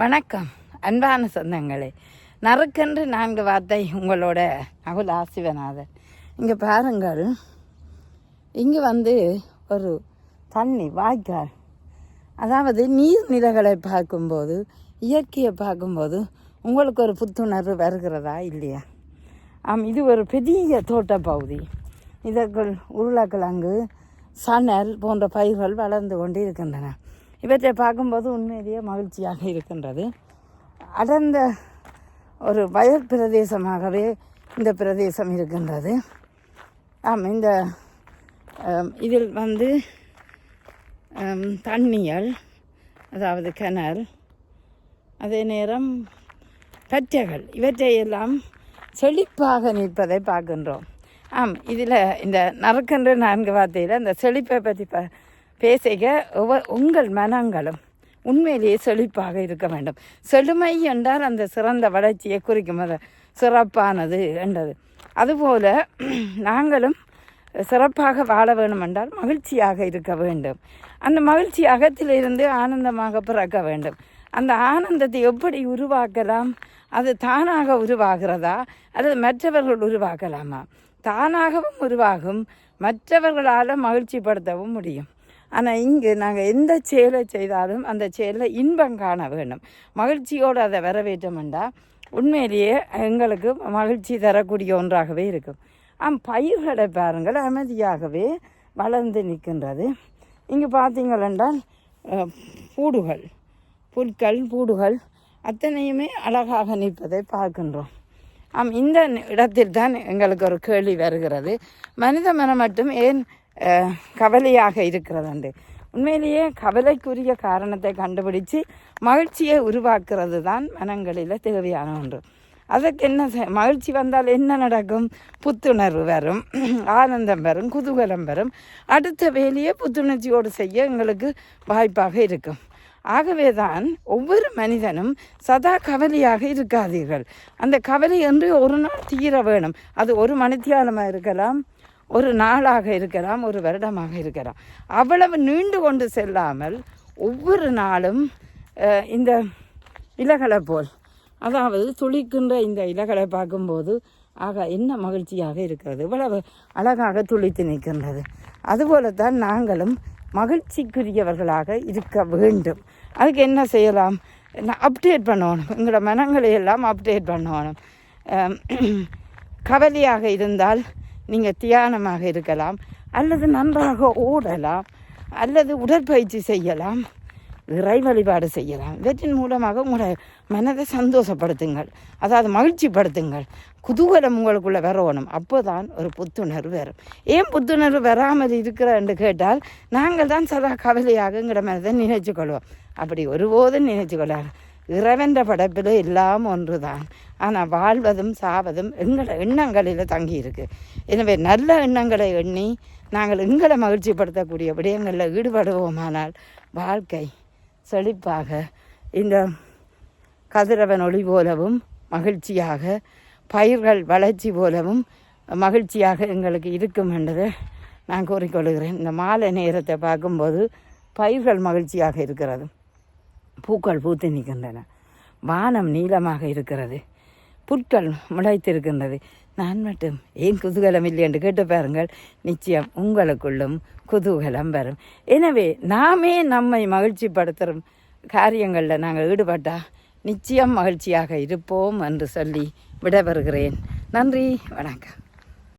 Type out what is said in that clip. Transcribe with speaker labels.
Speaker 1: வணக்கம். அன்பான சொந்தங்களே நறுக்கென்று நான்கு வார்த்தை உங்களோட அகுல் ஆசிவநாதன் இங்கே பாருங்கள் இங்கே வந்து ஒரு தண்ணி வாய்க்கால். அதாவது நீர்நிலைகளை பார்க்கும்போது இயற்கையை பார்க்கும்போது உங்களுக்கு ஒரு புத்துணர்வு வருகிறதா இல்லையா? ஆம் இது ஒரு பெரிய தோட்ட பகுதி இதற்குள் உருளைக்கிழங்கு சணல் போன்ற பயிர்கள் வளர்ந்து கொண்டு இருக்கின்றன இவற்றை பார்க்கும்போது உண்மையிலேயே மகிழ்ச்சியாக இருக்கின்றது. அடர்ந்த ஒரு வயல் பிரதேசமாகவே இந்த பிரதேசம் இருக்கின்றது. ஆம் இந்த இதில் வந்து தண்ணியல் அதாவது கிணறு அதே நேரம் பச்சைகள் இவற்றையெல்லாம் செழிப்பாக நிற்பதை பார்க்கின்றோம். ஆம் இதில் இந்த நறுக்கன்று நான்கு வார்த்தையில் இந்த செழிப்பை பற்றி ப பேசுக ஒவ்வொரு உங்கள் மனங்களும் உண்மையிலேயே செழிப்பாக இருக்க வேண்டும். செழுமை என்றால் அந்த சிறந்த வளர்ச்சியை குறிக்கும். அது சிறப்பானது என்றது. அதுபோல நாங்களும் சிறப்பாக வாழ வேண்டும் என்றால் மகிழ்ச்சியாக இருக்க வேண்டும். அந்த மகிழ்ச்சி அகத்திலிருந்து ஆனந்தமாக பிறக்க வேண்டும். அந்த ஆனந்தத்தை எப்படி உருவாக்கலாம்? அது தானாக உருவாகிறதா? அல்லது மற்றவர்கள் உருவாக்கலாமா? தானாகவும் உருவாகும். மற்றவர்களால் மகிழ்ச்சிப்படுத்தவும் முடியும். ஆனால் இங்கு நாங்கள் எந்த செயலை செய்தாலும் அந்த செயலில் இன்பம் காண வேண்டும். மகிழ்ச்சியோடு அதை வரவேற்றோம்டா உண்மையிலேயே எங்களுக்கு மகிழ்ச்சி தரக்கூடிய ஒன்றாகவே இருக்கும். ஆம் பயிர்களை பாருங்கள் அமைதியாகவே வளர்ந்து நிற்கின்றது. இங்கே பார்த்தீங்களென்றால் பூடுகள் புற்கள் பூடுகள் அத்தனையுமே அழகாக நிற்பதை பார்க்கின்றோம். ஆம் இந்த இடத்தில் தான் எங்களுக்கு ஒரு கேள்வி வருகிறது. மனித மனம் மட்டும் ஏன் கவலையாக இருக்கிறது உண்மையிலேயே கவலைக்குரிய காரணத்தை கண்டுபிடிச்சு மகிழ்ச்சியை உருவாக்குறது தான் மனங்களில் தேவையான ஒன்று. அதற்கு என்ன மகிழ்ச்சி வந்தால் என்ன நடக்கும்? புத்துணர்வு வரும் ஆனந்தம் வரும் குதூகலம் வரும். அடுத்த வேலையை புத்துணர்ச்சியோடு செய்ய எங்களுக்கு வாய்ப்பாக இருக்கும். ஆகவே தான் ஒவ்வொரு மனிதனும் சதா கவலையாக இருக்காதீர்கள். அந்த கவலை என்று ஒரு நாள் தீர வேணும். அது ஒரு மணித்தியாலமாக இருக்கலாம்? ஒரு நாளாக இருக்கலாம் ஒரு வருடமாக இருக்கலாம் அவ்வளவு நீண்டு கொண்டு செல்லாமல் ஒவ்வொரு நாளும் இந்த இலகளை போல் அதாவது துளிக்கின்ற இந்த இலகளை பார்க்கும்போது ஆக என்ன மகிழ்ச்சியாக இருக்கிறது. இவ்வளவு அழகாக துளித்து நிற்கின்றது. அதுபோலத்தான் நாங்களும் மகிழ்ச்சிக்குரியவர்களாக இருக்க வேண்டும். அதுக்கு என்ன செய்யலாம்? அப்டேட் பண்ணணும். எங்களோட மனங்களை எல்லாம் அப்டேட் பண்ணணும். கவலையாக இருந்தால் நீங்கள் தியானமாக இருக்கலாம் அல்லது நன்றாக ஓடலாம் அல்லது உடற்பயிற்சி செய்யலாம் இறை வழிபாடு செய்யலாம். இவற்றின் மூலமாக உங்களோட மனதை சந்தோஷப்படுத்துங்கள் அதாவது மகிழ்ச்சிப்படுத்துங்கள். குதூகலம் உங்களுக்குள்ளே வரணும். அப்போ தான் ஒரு புத்துணர்வு வரும். ஏன் புத்துணர்வு வராமல் இருக்கிற என்று கேட்டால் நாங்கள் தான் சதா கவலையாக எங்களோட மனதை நினைச்சு கொள்வோம். அப்படி ஒருபோதும் நினைச்சு கொள்ளாது. இறைவன்ற படைப்பில் எல்லாம் ஒன்று தான் ஆனால் வாழ்வதும் சாவதும் எங்களோட எண்ணங்களில் தங்கியிருக்கு. எனவே நல்ல எண்ணங்களை எண்ணி நாங்கள் எங்களை மகிழ்ச்சிப்படுத்தக்கூடிய விடயங்களில் ஈடுபடுவோமானால் வாழ்க்கை செழிப்பாக இந்த கதிரவன் ஒளி போலவும் மகிழ்ச்சியாக பயிர்கள் வளர்ச்சி போலவும் மகிழ்ச்சியாக எங்களுக்கு இருக்கும் என்றதை நான் கூறிக்கொள்கிறேன். இந்த மாலை நேரத்தை பார்க்கும்போது பயிர்கள் மகிழ்ச்சியாக இருக்கிறது. பூக்கள் பூத்து நிற்கின்றன. வானம் நீளமாக இருக்கிறது. புற்கள் முளைத்திருக்கின்றது. நான் மட்டும் ஏன் குதூகலம் இல்லை என்று கேட்டு பாருங்கள். நிச்சயம் உங்களுக்குள்ளும் குதூகலம் வரும். எனவே நாமே நம்மை மகிழ்ச்சிப்படுத்தும் காரியங்களில் நாங்கள் ஈடுபட்டால் நிச்சயம் மகிழ்ச்சியாக இருப்போம் என்று சொல்லி விடைபெறுகிறேன். நன்றி. வணக்கம்.